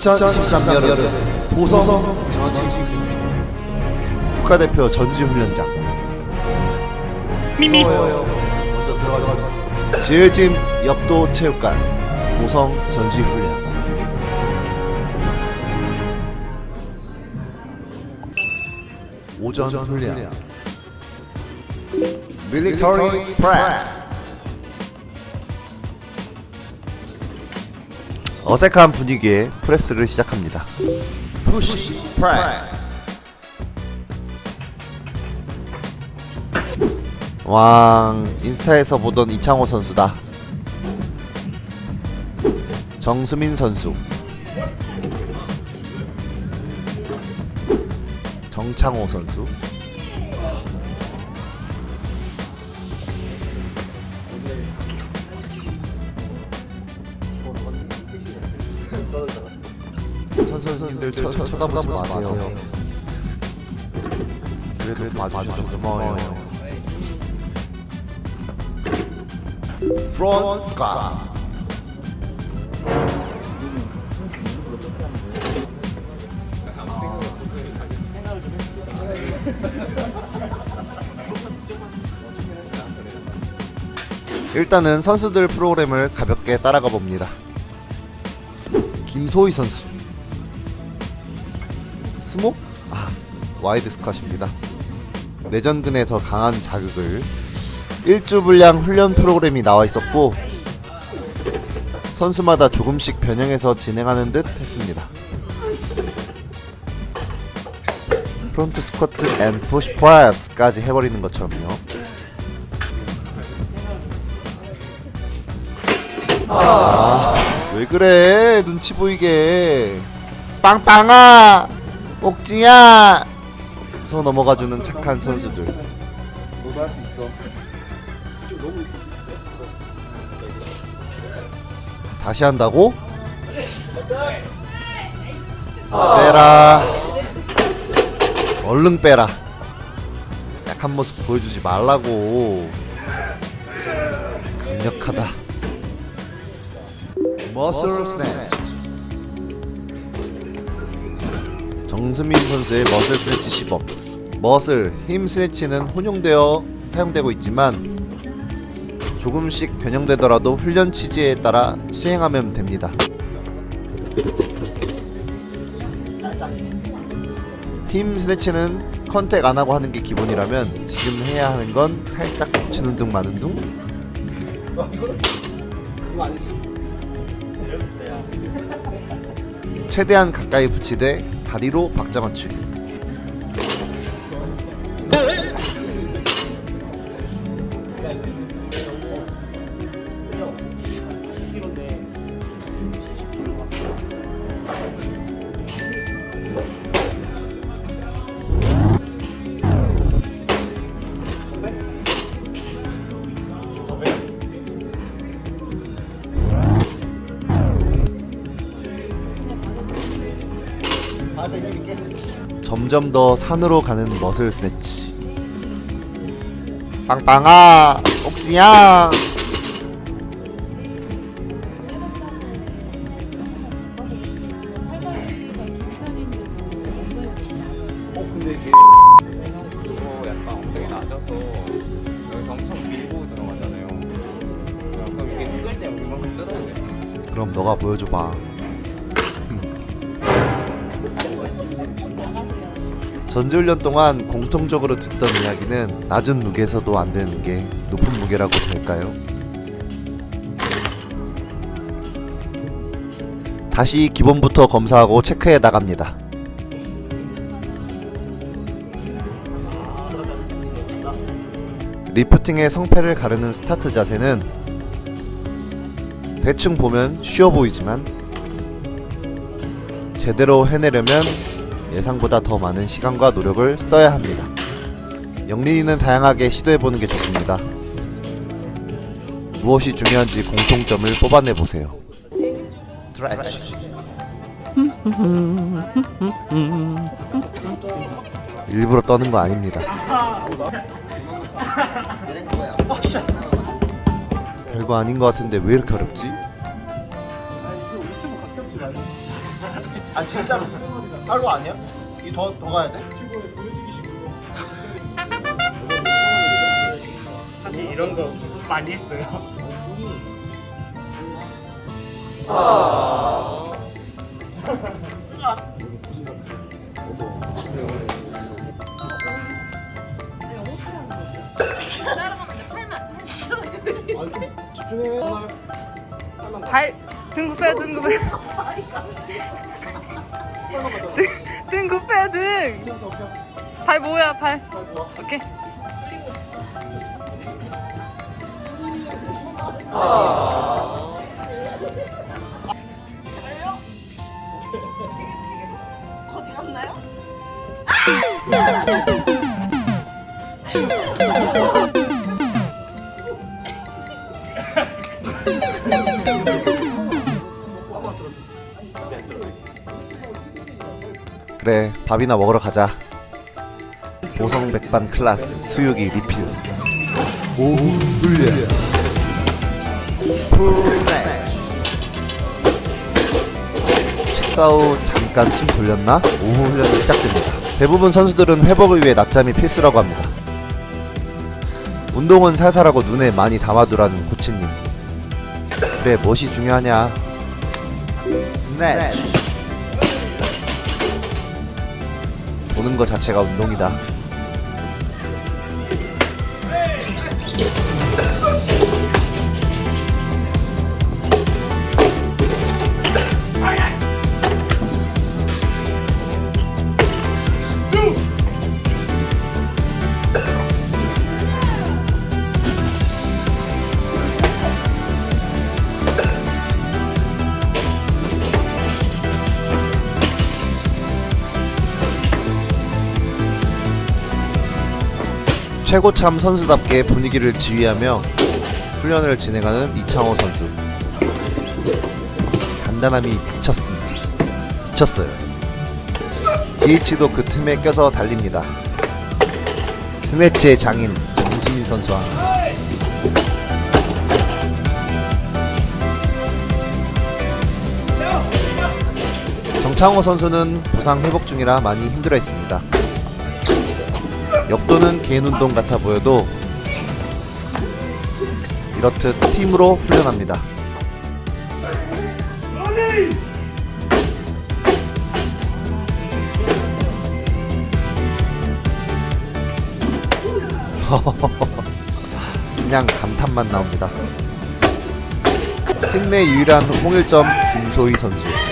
울치왕이 2013 여름 보성 전지 국가대표 전지훈련장. 미미요. 먼저 들어가 주세요 지을짐 역도 체육관 보성 전지훈련. 오전 훈련. 밀리터리 프레스 어색한 분위기에 프레스를 시작합니다. 푸시 프레스. 왕 인스타에서 보던 이창호 선수다. 정수민 선수. 정창호 선수. 선수님들 쳐, 쳐, 쳐다보지 마세요. 그래도 봐주셔서 고마워요. 프론트 스카 일단은 선수들 프로그램을 가볍게 따라가 봅니다. 김소희 선수 스모? 아, 와이드 스컷입니다. 내전근에 더 강한 자극을 일주 분량 훈련 프로그램이 나와 있었고 선수마다 조금씩 변형해서 진행하는 듯 했습니다. 프론트 스쿼트 앤 푸시 프레스까지 해버리는 것처럼요. 아, 왜 그래? 눈치 보이게. 빵빵아! 옥지야! 서 넘어가주는 착한 선수들. 너도 할 수 있어 다시 한다고? 빼라. 얼른 빼라. 약한 모습 보여주지 말라고. 강력하다. 머슬 스냅. 정수민 선수의 머슬 스네치 시범. 머슬, 힘 스네치는 혼용되어 사용되고 있지만 조금씩 변형되더라도 훈련 취지에 따라 수행하면 됩니다. 힘 스네치는 컨택 안 하고 하는 게 기본이라면 지금 해야 하는 건 살짝 붙이는 둥 마는 둥. 최대한 가까이 붙이되 다리로 박자 맞추기. 점점 더 산으로 가는 머슬 스네치. 빵빵아, 옥지양. 그리고 약간 엉덩이 낮아서 여기서 엄청 밀고 들어가잖아요. 그럼 이게 때 이만큼. 그럼 너가 보여줘봐. 전지훈련 동안 공통적으로 듣던 이야기는 낮은 무게에서도 안 되는 게 높은 무게라고 될까요? 다시 기본부터 검사하고 체크해 나갑니다. 리프팅의 성패를 가르는 스타트 자세는 대충 보면 쉬워 보이지만 제대로 해내려면 예상보다 더 많은 시간과 노력을 써야 합니다. 영린이는 다양하게 시도해보는 게 좋습니다. 무엇이 중요한지 공통점을 뽑아내 보세요. 스트레치. 일부러 떠는 거 아닙니다. 별거 아닌 것 같은데 왜 이렇게 어렵지? 아 진짜로 팔로 아니야? 이 더 더 가야 돼? 사실 이런 거 많이 했어요. 집중해. 발 등급해 등급해 등 급해 등발 뭐야 발. 오케이 그래 밥이나 먹으러 가자. 보성 백반 클라스 수육이 리필. 오후 훈련 풀셋. 식사 후 잠깐 숨 돌렸나? 오후 훈련이 시작됩니다. 대부분 선수들은 회복을 위해 낮잠이 필수라고 합니다. 운동은 살살하고 눈에 많이 담아두라는 코치님. 그래 무엇이 중요하냐? 스냅 보는 것 자체가 운동이다. 최고참 선수답게 분위기를 지휘하며 훈련을 진행하는 이창호 선수. 간단함이 미쳤습니다. 미쳤어요. DH도 그 틈에 껴서 달립니다. 스네치의 장인 정수민 선수와 정창호 선수는 부상 회복 중이라 많이 힘들어했습니다. 역도는 개인 운동 같아 보여도 이렇듯 팀으로 훈련합니다. 그냥 감탄만 나옵니다. 팀내 유일한 홍일점 김소희 선수.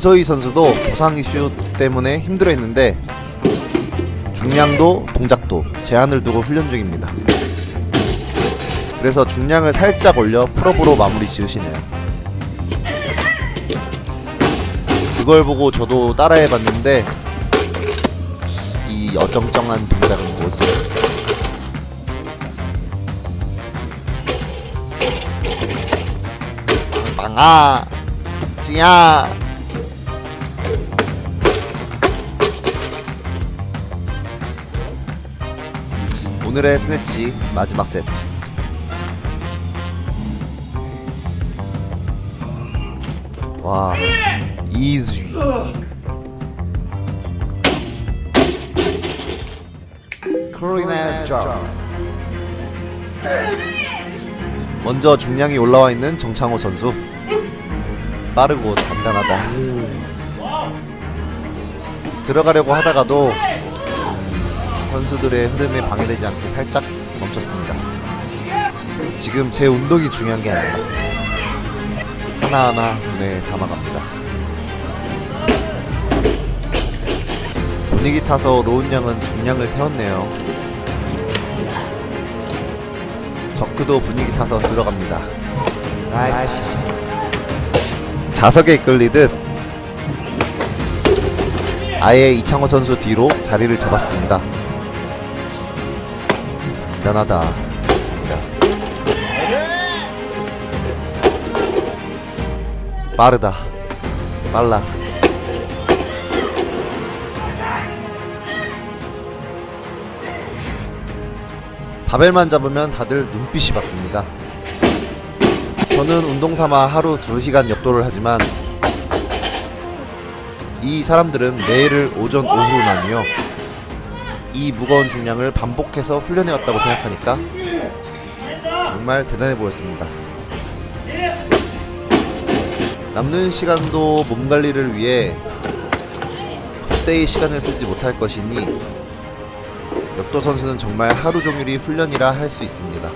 김소희 선수도 부상 이슈 때문에 힘들어했는데 중량도 동작도 제한을 두고 훈련 중입니다. 그래서 중량을 살짝 올려 풀업으로 마무리 지으시네요. 그걸 보고 저도 따라해봤는데 이 어정쩡한 동작은 뭐지? 빵아, 찌야. 오늘의 스네치 마지막 세트. 와, 이즈. 클리넨 저 먼저 중량이 올라와 있는 정창호 선수 빠르고 단단하다 들어가려고 하다가도 선수들의 흐름에 방해되지 않게 살짝 멈췄습니다. 지금 제 운동이 중요한 게 아니라 하나하나 눈에 담아갑니다. 분위기 타서 로운 양은 중량을 태웠네요. 적그도 분위기 타서 들어갑니다. 나이스. 자석에 이끌리듯 아예 이창호 선수 뒤로 자리를 잡았습니다 대단하다. 진짜. 빠르다. 빨라. 바벨만 잡으면 다들 눈빛이 바뀝니다. 저는 운동 삼아 하루 2시간 역도를 하지만 이 사람들은 매일을 오전 오후로 나뉘어 이 무거운 중량을 반복해서 훈련해 왔다고 생각하니까 정말 대단해 보였습니다. 남는 시간도 몸 관리를 위해 헛되이 시간을 쓰지 못할 것이니 역도 선수는 정말 하루 종일이 훈련이라 할 수 있습니다.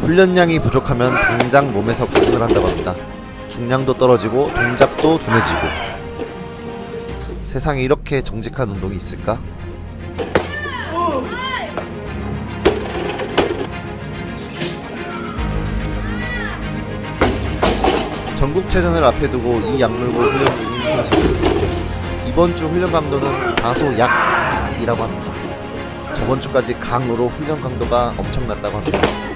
훈련량이 부족하면 당장 몸에서 반응을 한다고 합니다. 중량도 떨어지고 동작도 둔해지고 세상에 이렇게 정직한 운동이 있을까? 전국체전을 앞에 두고 이 약물고 훈련 중인 선수들 이번 주 훈련 강도는 다소 약이라고 합니다. 저번 주까지 강으로 훈련 강도가 엄청났다고 합니다.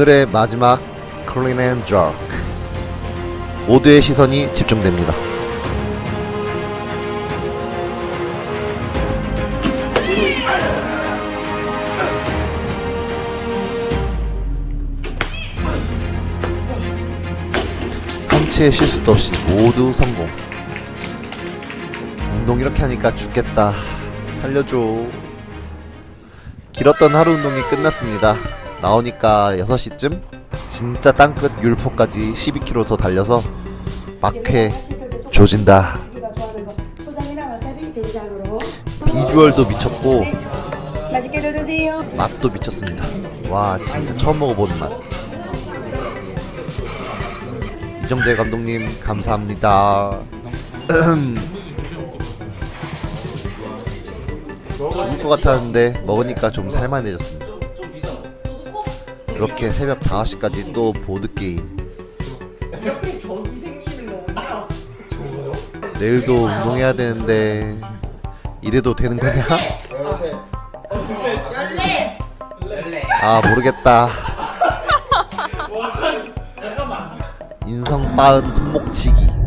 오늘의 마지막 클린 앤 저크 모두의 시선이 집중됩니다. 한치의 실수도 없이 모두 성공. 운동 이렇게 하니까 죽겠다. 살려줘. 길었던 하루 운동이 끝났습니다. 나오니까 6시쯤 진짜 땅끝 율포까지 12km 더 달려서 막회 조진다. 비주얼도 미쳤고. 맛도 미쳤습니다. 와 진짜 처음 먹어보는 맛. 이정재 감독님 감사합니다. 죽을 것 같았는데 먹으니까 좀 살만해졌습니다. 그렇게 새벽 5시까지 또 보드게임. 내일도 운동해야 되는데 이래도 되는 거냐? 아 모르겠다. 인성 빠은 손목치기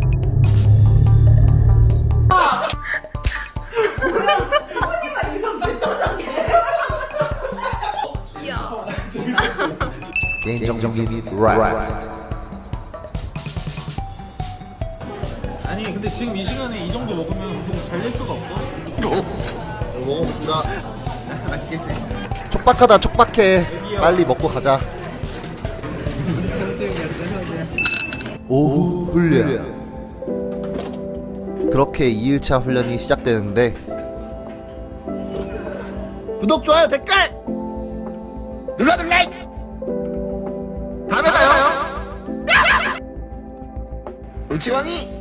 개인적인 라스트 아니 근데 지금 이 시간에 이 정도 먹으면 운동 잘될 수가 없어. 먹어봅시다. 촉박하다 촉박해. 빨리 먹고 가자. 오후 훈련. 그렇게 2일차 훈련이 시작되는데 구독 좋아요 댓글! 눌러둘래 다 음에 봐요 울치왕이